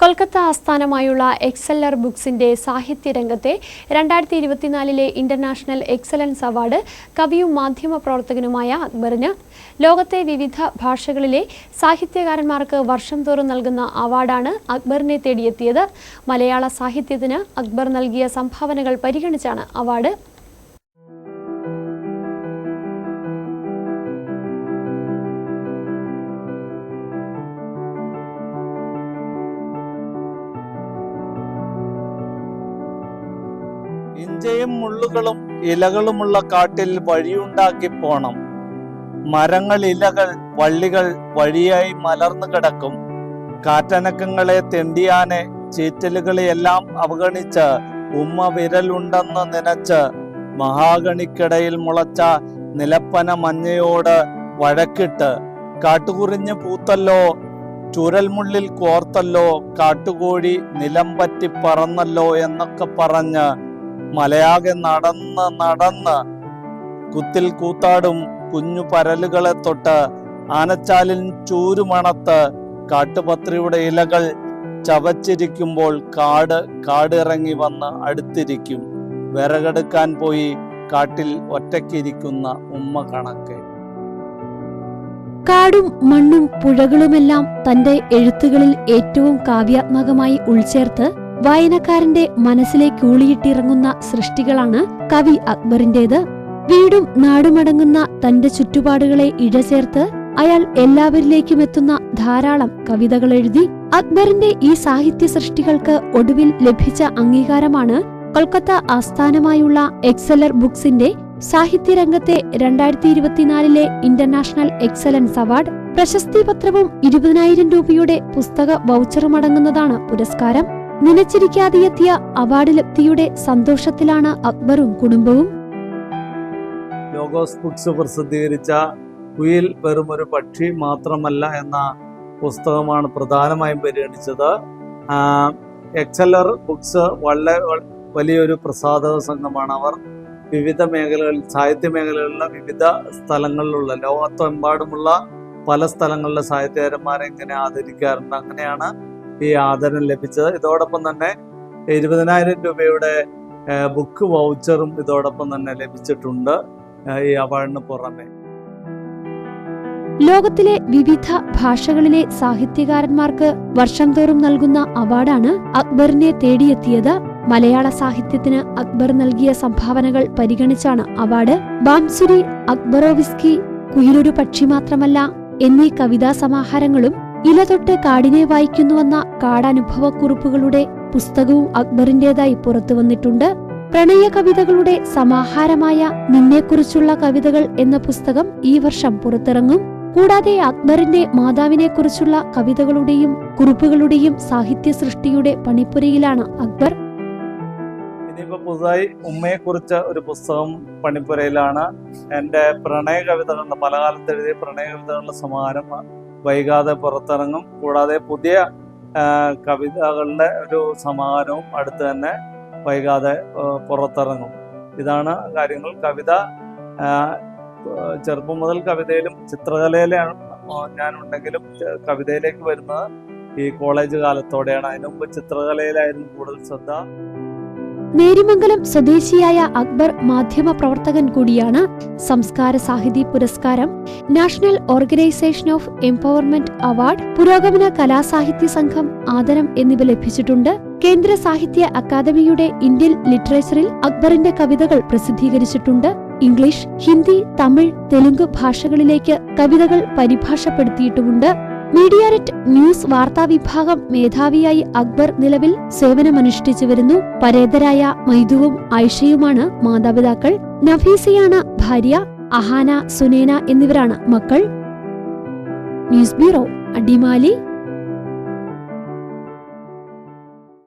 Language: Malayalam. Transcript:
കൊൽക്കത്ത ആസ്ഥാനമായുള്ള എക്സലർ ബുക്സിന്റെ സാഹിത്യരംഗത്തെ രണ്ടായിരത്തി ഇരുപത്തിനാലിലെ ഇന്റർനാഷണൽ എക്സലൻസ് അവാർഡ് കവിയും മാധ്യമ പ്രവർത്തകനുമായ അക്ബറിന്. ലോകത്തെ വിവിധ ഭാഷകളിലെ സാഹിത്യകാരന്മാർക്ക് വർഷം തോറും നൽകുന്ന അവാർഡാണ് അക്ബറിനെ തേടിയെത്തിയത്. മലയാള സാഹിത്യത്തിന് അക്ബർ നൽകിയ സംഭാവനകൾ പരിഗണിച്ചാണ് അവാർഡ്. ഇഞ്ചയും മുള്ളുകളും ഇലകളുമുള്ള കാട്ടിൽ വഴിയുണ്ടാക്കി പോണം. മരങ്ങൾ ഇലകൾ വള്ളികൾ വഴിയായി മലർന്നു കിടക്കും. കാറ്റനക്കങ്ങളെ തെണ്ടിയാനെ ചീറ്റലുകളെയെല്ലാം അവഗണിച്ച് ഉമ്മ വിരലുണ്ടെന്ന് നനച്ച് മഹാഗണിക്കിടയിൽ മുളച്ച നിലപ്പന മഞ്ഞയോട് വഴക്കിട്ട് കാട്ടുകുറിഞ്ഞ് പൂത്തല്ലോ ചുരൽമുള്ളിൽ കോർത്തല്ലോ കാട്ടുകോഴി നിലം പറ്റി പറന്നല്ലോ എന്നൊക്കെ പറഞ്ഞ് മലയാകെ നടന്ന് നടന്ന് കുത്തിൽ കൂത്താടും കുഞ്ഞു പരലുകളെ തൊട്ട് ആനച്ചാലിൻ ചൂരുമണത്ത് കാട്ടുപത്രിയുടെ ഇലകൾ ചവച്ചിരിക്കുമ്പോൾ കാട് കാടിറങ്ങി വന്ന് അടുത്തിരിക്കും. വിറകെടുക്കാൻ പോയി കാട്ടിൽ ഒറ്റയ്ക്കിരിക്കുന്ന ഉമ്മ കണക്ക്. കാടും മണ്ണും പുഴകളുമെല്ലാം തന്റെ എഴുത്തുകളിൽ ഏറ്റവും കാവ്യാത്മകമായി ഉൾച്ചേർത്ത് വായനക്കാരന്റെ മനസ്സിലേക്ക് ഊളിയിട്ടിറങ്ങുന്ന സൃഷ്ടികളാണ് കവി അക്ബറിന്റേത്. വീടും നാടുമടങ്ങുന്ന തന്റെ ചുറ്റുപാടുകളെ ഇഴചേർത്ത് അയാൾ എല്ലാവരിലേക്കും എത്തുന്ന ധാരാളം കവിതകൾ എഴുതി അക്ബറിന്റെ ഈ സാഹിത്യ സൃഷ്ടികൾക്ക് ഒടുവിൽ ലഭിച്ച അംഗീകാരമാണ് കൊൽക്കത്ത ആസ്ഥാനമായുള്ള എക്സലർ ബുക്സിന്റെ സാഹിത്യരംഗത്തെ രണ്ടായിരത്തി ഇരുപത്തിനാലിലെ ഇന്റർനാഷണൽ എക്സലൻസ് അവാർഡ്. പ്രശസ്തി പത്രവും ഇരുപതിനായിരം രൂപയുടെ പുസ്തക വൗച്ചറും അടങ്ങുന്നതാണ് പുരസ്കാരം. നനച്ചിരിക്കാതെ എത്തിയ അവാർഡ് ലബ്ധിയുടെ സന്തോഷത്തിലാണ് അക്ബറും കുടുംബവും. ലോഗോസ് ബുക്സ് പ്രസിദ്ധീകരിച്ച കുയിൽ വെറും ഒരു പക്ഷി മാത്രമല്ല എന്ന പുസ്തകമാണ് പ്രധാനമായും പരിഗണിച്ചത്. എക്സലർ ബുക്സ് വളരെ വലിയൊരു പ്രസാധക സംഘമാണ്. അവർ വിവിധ മേഖലകളിൽ സാഹിത്യ മേഖലകളിലെ വിവിധ സ്ഥലങ്ങളിലുള്ള ലോകത്തെമ്പാടുമുള്ള പല സ്ഥലങ്ങളിലെ സാഹിത്യകാരന്മാരെ ഇങ്ങനെ ആദരിക്കാറുണ്ട്. അങ്ങനെയാണ് ഈ ആദരം ലഭിച്ചത്. ഇതോടൊപ്പം തന്നെ ഇരുപതിനായിരം രൂപയുടെ ബുക്ക് വൗച്ചറും ഇതോടൊപ്പം തന്നെ ലഭിച്ചിട്ടുണ്ട് ഈ അവാർഡിന് പുറമെ. ലോകത്തിലെ വിവിധ ഭാഷകളിലെ സാഹിത്യകാരന്മാർക്ക് വർഷം തോറും നൽകുന്ന അവാർഡാണ് അക്ബറിനെ തേടിയെത്തിയത്. മലയാള സാഹിത്യത്തിന് അക്ബർ നൽകിയ സംഭാവനകൾ പരിഗണിച്ചാണ് അവാർഡ്. ബാംസുരി അക്ബറോവിസ്കി കുയിലൊരു പക്ഷി മാത്രമല്ല എന്നീ കവിതാ സമാഹാരങ്ങളും ഇല തൊട്ട് കാടിനെ വായിക്കുന്നുവെന്ന കാടനുഭവക്കുറിപ്പുകളുടെ പുസ്തകവും അക്ബറിന്റേതായി പുറത്തു വന്നിട്ടുണ്ട്. പ്രണയ കവിതകളുടെ സമാഹാരമായ നിന്നെക്കുറിച്ചുള്ള കവിതകൾ എന്ന പുസ്തകം ഈ വർഷം പുറത്തിറങ്ങും. കൂടാതെ അക്ബറിന്റെ മാതാവിനെക്കുറിച്ചുള്ള കവിതകളുടെയും കുറിപ്പുകളുടെയും സാഹിത്യ സൃഷ്ടിയുടെ പണിപ്പുരയിലാണ് അക്ബർ. ഇനിയിപ്പോ പുതുതായി ഉമ്മയെക്കുറിച്ച് ഒരു പുസ്തകം പണിപ്പുരയിലാണ്. എന്റെ പ്രണയ കവിതകളുടെ പല കാലത്ത് എഴുതിയ പ്രണയ കവിതകളുടെ സമാഹാരം വൈകാതെ പുറത്തിറങ്ങും. കൂടാതെ പുതിയ കവിതകളുടെ ഒരു സമാഹാരവും അടുത്ത് തന്നെ വൈകാതെ പുറത്തിറങ്ങും. ഇതാണ് കാര്യങ്ങൾ. കവിത ചെറുപ്പം മുതൽ കവിതയിലും ചിത്രകലയിലാണ് ഞാനുണ്ടെങ്കിലും കവിതയിലേക്ക് വരുന്നത് ഈ കോളേജ് കാലത്തോടെയാണ്. അതിനു മുമ്പ് ചിത്രകലയിലായിരുന്നു കൂടുതൽ ശ്രദ്ധ. നേരിമംഗലം സ്വദേശിയായ അക്ബർ മാധ്യമ പ്രവർത്തകൻ കൂടിയാണ് സംസ്കാര സാഹിതി പുരസ്കാരം national organisation of empowerment award Purogamana Kalasahitya Sangham ആദരം എന്നിവ ലഭിച്ചിട്ടുണ്ട്. കേന്ദ്ര സാഹിത്യ അക്കാദമിയുടെ ഇന്ത്യൻ ലിറ്ററേച്ചറിൽ അക്ബറിന്റെ കവിതകൾ പ്രസിദ്ധീകരിച്ചിട്ടുണ്ട്. ഇംഗ്ലീഷ് ഹിന്ദി തമിഴ് തെലുങ്ക് ഭാഷകളിലേക്ക് കവിതകൾ പരിഭാഷപ്പെടുത്തിയിട്ടുമുണ്ട്. മീഡിയാനെറ്റ് ന്യൂസ് വാർത്താ വിഭാഗം മേധാവിയായി അക്ബർ നിലവിൽ സേവനമനുഷ്ഠിച്ചു വരുന്നു പരേതരായ മൈദുവും ഐഷയുമാണ് മാതാപിതാക്കൾ. നഫീസയാണ് ഭാര്യ അഹാന സുനേന എന്നിവരാണ് മക്കൾ. News bureau Adimali.